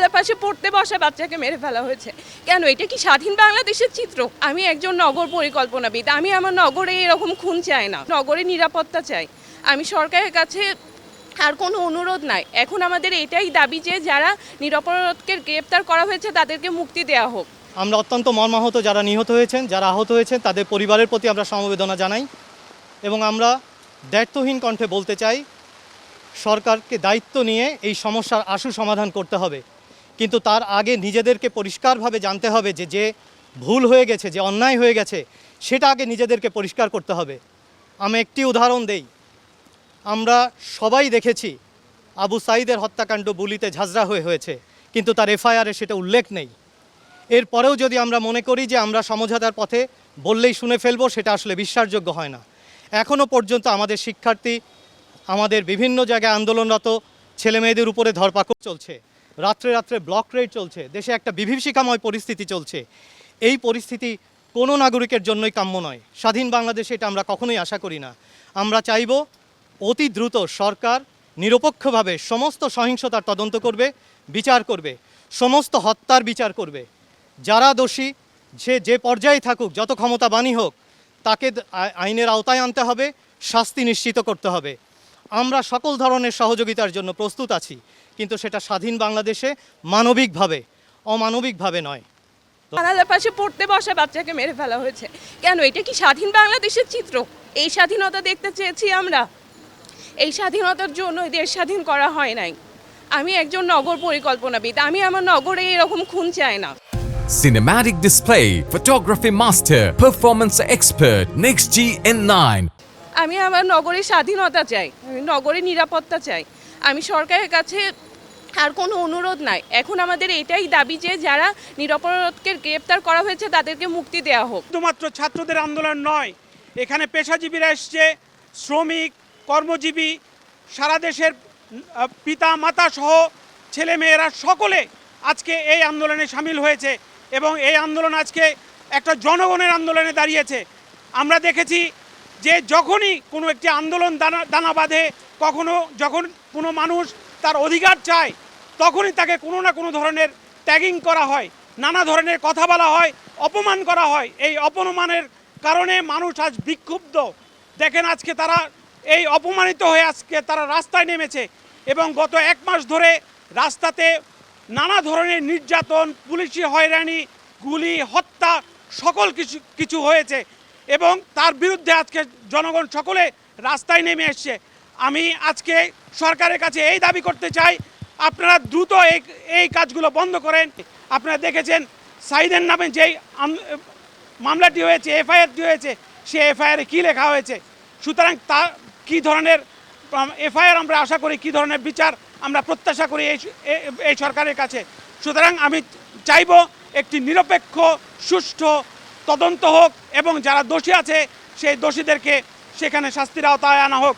জানালার পাশে পড়তে বসা বাচ্চাকে মেরে ফেলা হয়েছে। কেন? এটা কি স্বাধীন বাংলাদেশের চিত্র? আমি একজন নগর পরিকল্পনাবিদ। আমি আমার নগরে এরকম খুন চাই না। নগরে নিরাপত্তা চাই। আমি সরকারের কাছে আর কোনো অনুরোধ নাই। এখন আমাদের এটাই দাবি যে যারা নিরাপরাধকে গ্রেপ্তার করা হয়েছে, তাদেরকে মুক্তি দেওয়া হোক। আমরা অত্যন্ত মর্মাহত যারা নিহত হয়েছেন, যারা আহত হয়েছেন, তাদের পরিবারের প্রতি আমরা সমবেদনা জানাই এবং আমরা দায়িত্বহীন কণ্ঠে বলতে চাই, সরকারকে দায়িত্ব নিয়ে এই সমস্যার আশু সমাধান করতে হবে। কিন্তু তার আগে নিজেদেরকে পরিষ্কারভাবে জানতে হবে যে যে ভুল হয়ে গেছে, যে অন্যায় হয়ে গেছে, সেটা আগে নিজেদেরকে পরিষ্কার করতে হবে। আমি একটি উদাহরণ দেই। আমরা সবাই দেখেছি আবু সাইদের হত্যাকাণ্ড বুলিতে ঝাঁঝরা হয়ে হয়েছে, কিন্তু তার এফআইআরে সেটা উল্লেখ নেই। এরপরেও যদি আমরা মনে করি যে আমরা সমঝোতার পথে বললেই শুনে ফেলব, সেটা আসলে বিশ্বাসযোগ্য হয় না। এখনও পর্যন্ত আমাদের শিক্ষার্থী, আমাদের বিভিন্ন জায়গায় আন্দোলনরত ছেলে মেয়েদের উপরে ধরপাকড় চলছে। রাত্রে রাত্রে ব্লক রেড চলছে, দেশে একটা বিভীষিকাময় পরিস্থিতি চলছে। এই পরিস্থিতি কোনো নাগরিকের জন্যই কাম্য নয়। স্বাধীন বাংলাদেশে এটা আমরা কখনোই আশা করি না। আমরা চাইব অতি দ্রুত সরকার নিরপেক্ষভাবে সমস্ত সহিংসতার তদন্ত করবে, বিচার করবে, সমস্ত হত্যার বিচার করবে। যারা দোষী, সে যে পর্যায়ে থাকুক, যত ক্ষমতাবানই হোক, তাকে আইনের আওতায় আনতে হবে, শাস্তি নিশ্চিত করতে হবে। আমরা সকল ধরনের সহযোগিতার জন্য প্রস্তুত আছি। কিন্তু সেটা স্বাধীন বাংলাদেশে মানবিকভাবে অমানবিকভাবে নয়। জানালার পাশে পড়তে বসা বাচ্চাকে মেরে ফেলা হয়েছে। কেন? এটা কি স্বাধীন বাংলাদেশের চিত্র? এই স্বাধীনতা দেখতে চেয়েছি আমরা। এই স্বাধীনতার জন্য দেশ স্বাধীন করা হয় নাই। আমি একজন নগর পরিকল্পনাবিদ। আমি আমার নগরে এরকম খুন চাই না। Cinematic display, photography master, performance expert, Next G N9. আমি আমার নগরে স্বাধীনতা চাই। আমি নগরে নিরাপত্তা চাই। আমি সরকারের কাছে আর কোনো অনুরোধ নাই। এখন আমাদের এটাই দাবি যে যারা নিরাপরাধকে গ্রেপ্তার করা হয়েছে তাদেরকে মুক্তি দেওয়া হোক। শুধুমাত্র ছাত্রদের আন্দোলন নয়, এখানে পেশাজীবীরা এসছে, শ্রমিক, কর্মজীবী, সারা দেশের পিতা, মাতা সহ ছেলে মেয়েরা সকলে আজকে এই আন্দোলনে সামিল হয়েছে এবং এই আন্দোলন আজকে একটা জনগণের আন্দোলনে দাঁড়িয়েছে। আমরা দেখেছি যে যখনই কোনো একটি আন্দোলন দানা দানা বাঁধে, কখনো যখন কোনো মানুষ তার অধিকার চায় তখনই তাকে কোনো না কোনো ধরনের ট্যাগিং করা হয়, নানা ধরনের কথা বলা হয়, অপমান করা হয়। এই অপমানের কারণে মানুষ আজ বিক্ষুব্ধ। দেখেন আজকে তারা এই অপমানিত হয়ে আজকে তারা রাস্তায় নেমেছে এবং গত এক মাস ধরে রাস্তাতে নানা ধরনের নির্যাতন, পুলিশি হয়রানি, গুলি, হত্যা সকল কিছু কিছু হয়েছে এবং তার বিরুদ্ধে আজকে জনগণ সকলে রাস্তায় নেমে এসছে। আমি আজকে সরকারের কাছে এই দাবি করতে চাই আপনারা দ্রুত এই এই কাজগুলো বন্ধ করেন। আপনারা দেখেছেন সাইদের নামে যেই মামলাটি হয়েছে এফআইআরটি হয়েছে, সে এফআইআরে কী লেখা হয়েছে? সুতরাং তা কী ধরনের এফআইআর আমরা আশা করি কী ধরনের বিচার আমরা প্রত্যাশা করি এই এই সরকারের কাছে। সুতরাং আমি চাইব একটি নিরপেক্ষ, সুষ্ঠু তদন্ত হোক এবং যারা দোষী আছে, সেই দোষীদেরকে সেখানে শাস্তির আওতায় আনা হোক।